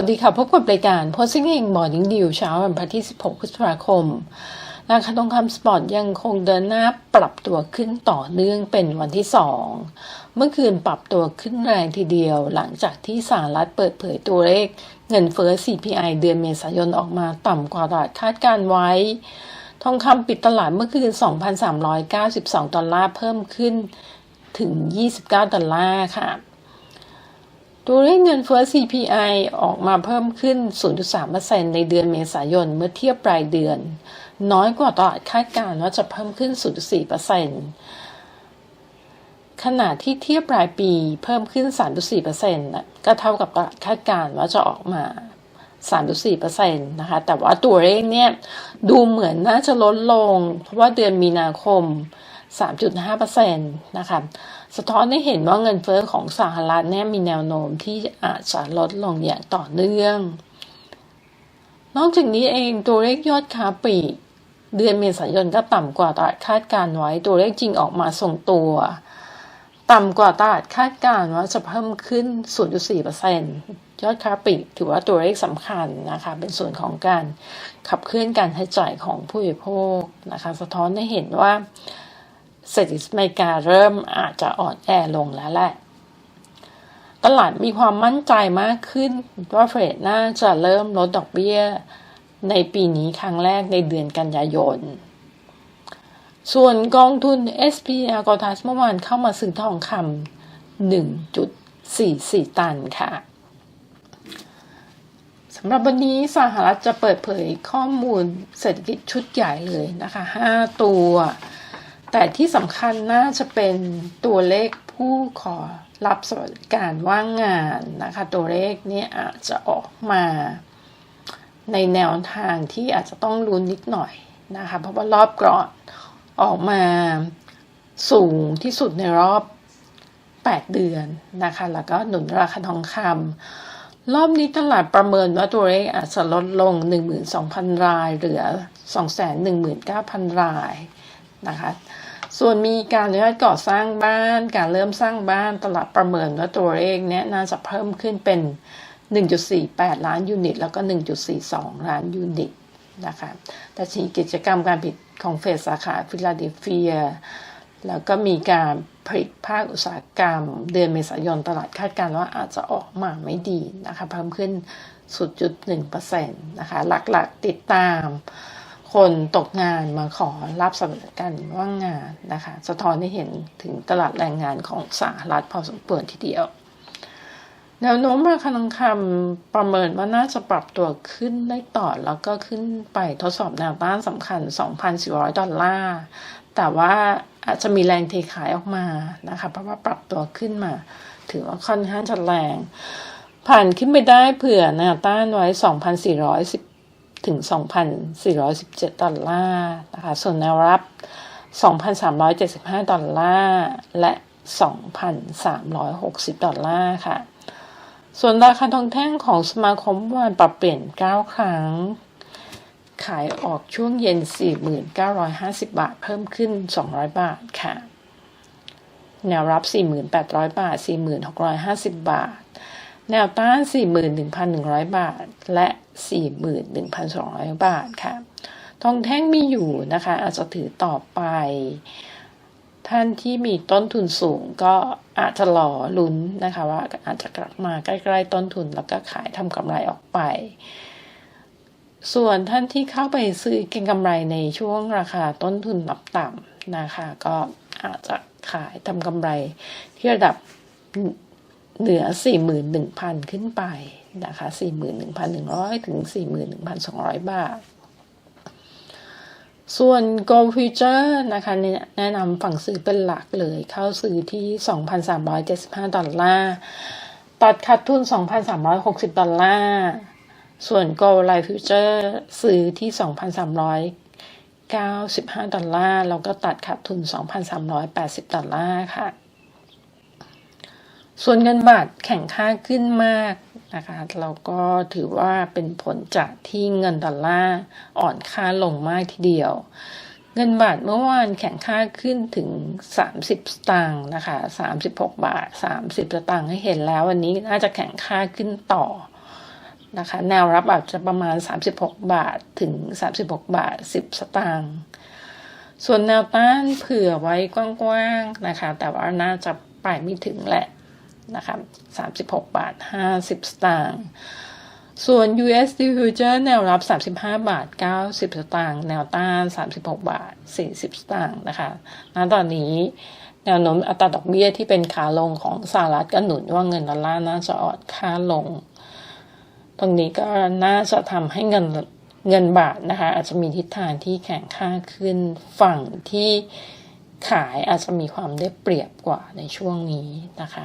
วัสดีค่ะ พบกับรายการโพสซิ่งเองบอร์ดิ้งดิวเช้าวันพฤหัสที่ 16 พฤษภาคม ราคาทองคำสปอร์ตยังคงเดินหน้าปรับตัวขึ้นต่อเนื่องเป็นวันที่ 2 เมื่อคืนปรับตัวขึ้นแรงทีเดียวหลังจากที่สหรัฐเปิดเผยตัวเลขเงินเฟ้อ CPI เดือนเมษายนออกมาต่ำกว่าตลาดคาดการไว้ ทองคำปิดตลาดเมื่อคืน 2,392 ดอลลาร์เพิ่มขึ้นถึง 29 ดอลลาร์ค่ะ ตัวเลขเงินเฟ้อ CPI ออกมาเพิ่มขึ้น 0.3%ในเดือนเมษายนเมื่อเทียบปลายเดือน น้อยกว่าตลาดคาดการณ์ว่าจะเพิ่มขึ้น 0.4%ขณะที่เทียบปลายปีเพิ่มขึ้น 3.4%ก็เท่ากับตลาดคาดการณ์ว่าจะออกมา 3.4%นะคะ แต่ว่าตัวเลขเนี่ยดูเหมือนน่าจะลดลง เพราะว่าเดือนมีนาคม 3.5%นะคะสะท้อนให้เห็นว่าเงินเฟ้อของสหรัฐเนี่ยมีแนวโน้มที่อาจจะลดลงอย่างต่อเนื่อง นอกจากนี้เองตัวเลขยอดค้าปลีกเดือนเมษายนก็ต่ำกว่าตลาดคาดการไว้ ตัวเลขจริงออกมาส่งตัว ต่ำกว่าตลาดคาดการว่าจะเพิ่มขึ้น 0.4%ยอดค้าปลีกถือว่าตัวเลขสำคัญนะคะ เป็นส่วนของการขับเคลื่อนการใช้จ่ายของผู้บริโภคนะคะ สะท้อนให้เห็นว่า เศรษฐกิจอเมริกาเริ่มอาจจะอ่อนแอลงแล้วแหละ ตลาดมีความมั่นใจมากขึ้นว่าเฟดน่าจะเริ่มลดดอกเบี้ย ในปีนี้ครั้งแรกในเดือนกันยายน ส่วนกองทุน SPR กอทัสเมื่อวานเข้ามาซื้อทองคำ1.44 ตันค่ะสำหรับวันนี้สหรัฐจะเปิดเผยข้อมูลเศรษฐกิจชุดใหญ่เลยนะคะ 5 ตัว แต่ที่สำคัญน่าจะเป็นตัวเลขผู้ขอรับสวัสดิการว่างงานนะคะ ตัวเลขนี้อาจจะออกมาในแนวทางที่อาจจะต้องรุนนิดหน่อยนะคะ เพราะว่ารอบก่อนออกมาสูงที่สุดในรอบ 8 เดือนนะคะ แล้วก็หนุนราคาทองคำรอบนี้ตลาดประเมินว่าตัวเลขอาจจะลดลง 12,000 ราย เหลือ 219,000 รายนะคะ ส่วนมีการเริ่มก่อสร้างบ้าน การเริ่มสร้างบ้านตลาดประเมินว่าตัวเลขเนี้ยน่าจะเพิ่มขึ้นเป็น 1.48 ล้านยูนิต แล้วก็ 1.42 ล้านยูนิตนะคะแต่ชีกิจกรรมการผลิตของเฟดสาขาฟิลาเดลเฟีย แล้วก็มีการผลิตภาคอุตสาหกรรม เดือนเมษายนตลาดคาดการณ์ว่าอาจจะออกมาไม่ดีนะคะเพิ่มขึ้น 0.1%นะคะหลักๆติดตาม คนตกงานมาขอรับสวัสดิการว่างงานนะคะ สะท้อนให้เห็นถึงตลาดแรงงานของสหรัฐพอสมควรทีเดียว แนวโน้มราคาทองคำประเมินว่าน่าจะปรับตัวขึ้นได้ต่อแล้วก็ขึ้นไปทดสอบแนวต้านสำคัญ 2,400 ดอลลาร์ แต่ว่าอาจจะมีแรงเทขายออกมานะคะ เพราะว่าปรับตัวขึ้นมา ถือว่าค่อนข้างจะแรง ผ่านขึ้นไปได้เผื่อแนวต้านไว้ 2,410 ถึง 2,417 ดอลลาร์นะคะ ส่วนแนวรับ 2,375 ดอลลาร์ และ 2,360 ดอลลาร์ค่ะ ส่วนราคาทองแท่งของสมาคมวันปรับเปลี่ยน 9 ครั้ง ขายออกช่วงเย็น 4,950 บาท เพิ่มขึ้น 200 บาทค่ะ แนวรับ 4,800 บาท 4,650 บาท แนวต้าน 41,100 บาท และ 41,200 บาทค่ะ ทองแท่งมีอยู่นะคะ อาจจะถือต่อไป ท่านที่มีต้นทุนสูงก็อาจจะรอลุ้นนะคะว่าอาจจะกลับมาใกล้ๆต้นทุนแล้วก็ขายทำกำไรออกไป ส่วนท่านที่เข้าไปซื้อเก็งกำไรในช่วงราคาต้นทุนต่ำๆนะคะ ก็อาจจะขายทำกำไรที่ระดับ เหนือ 41,000 ขึ้นไปนะคะ 41,100 ถึง 41,200 บาท ส่วน Gold Future นะคะแนะนำฝั่งซื้อเป็นหลักเลยเข้าซื้อที่ 2,375 ดอลลาร์ ตัดขาดทุน 2,360 ดอลลาร์ ส่วน Gold Life Future ซื้อที่ 2,395 ดอลลาร์ แล้วก็ตัดขาดทุน 2,380 ดอลลาร์ค่ะ ส่วนเงินบาทแข่งค่าขึ้นมากนะคะ เราก็ถือว่าเป็นผลจากที่เงินดอลลาร์อ่อนค่าลงมากทีเดียว เงินบาทเมื่อวานแข่งค่าขึ้นถึง 30 สตางค์นะคะ 36 บาท 30 สตางค์ให้เห็นแล้ววันนี้น่าจะแข่งค่าขึ้นต่อนะคะแนวรับอาจจะประมาณ 36 บาทถึง 36 บาท 10 สตางค์ส่วนแนวต้านเผื่อไว้กว้างๆนะคะ แต่ว่าน่าจะไปไม่ถึงแหละ นะคะ36 บาท 50 สตางค์ส่วน USD Future แนวรับ 35 บาท 90 สตางค์แนวต้าน 36 บาท 40 สตางค์นะคะณตอนนี้แนวโน้มอัตราดอกเบี้ยที่เป็นขาลงของสหรัฐก็หนุนว่าเงินดอลลาร์น่าจะอ่อนค่าลง ตรงนี้ก็น่าจะทำให้เงินเงินบาทนะคะ อาจจะมีทิศทางที่แข็งค่าขึ้นฝั่งที่ขายอาจจะมีความได้เปรียบกว่าในช่วงนี้นะคะ